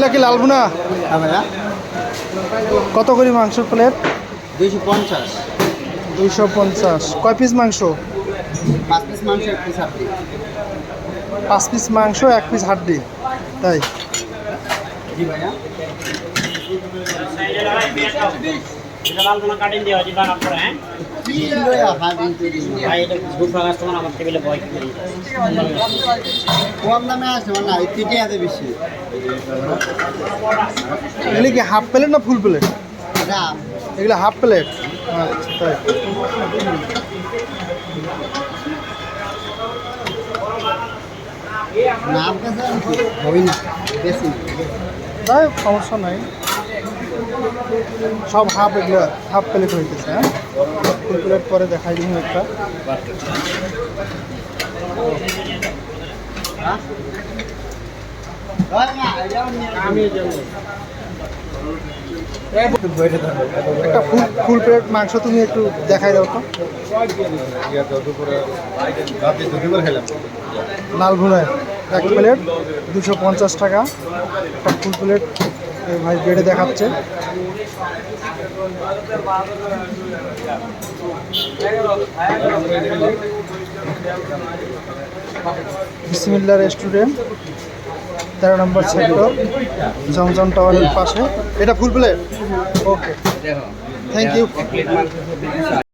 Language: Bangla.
এগুলা কি লালবুনা না। কত করে মাংসের প্লেট? দুইশো পঞ্চাশ। দুইশো পঞ্চাশ। কয় পিস মাংস? পাঁচ পিস মাংস এক পিস আপনি পাঁচ পিস মাংস এক পিস হাড্ডি। তাই? জি ভাইয়া। এটা লাল কোনো কাটিং দেওয়া আছে বানার পরে হ্যাঁ? ভাই এটা আমার টেবিলে বয় কম দামে আছে না এই তিনটে আছে বেশি। এগুলি কি হাফ প্লেট না ফুল প্লেট না এগুলো হাফ প্লেট আচ্ছা তাই নাম কাছে হবই না বেশি। না তাই সমস্যা নাই। সব হাফ এগুলো, হাফ প্লেট হইতেছে হ্যাঁ? ফুল প্লেট পরে দেখাই দিন একটা। একটা ফুল ফুল প্লেট মাংস তুমি একটু দেখাই দাও তো। লাল ভুনায় এক প্লেট দুশো পঞ্চাশ টাকা, একটা ফুল প্লেট ভাই বেড়ে দেখাচ্ছে। বিসমিল্লা রেস্টুরেন্ট, তেরো নম্বর সেক্টর জমজম টাওয়ারের পাশে। এটা full plate? Okay. Thank you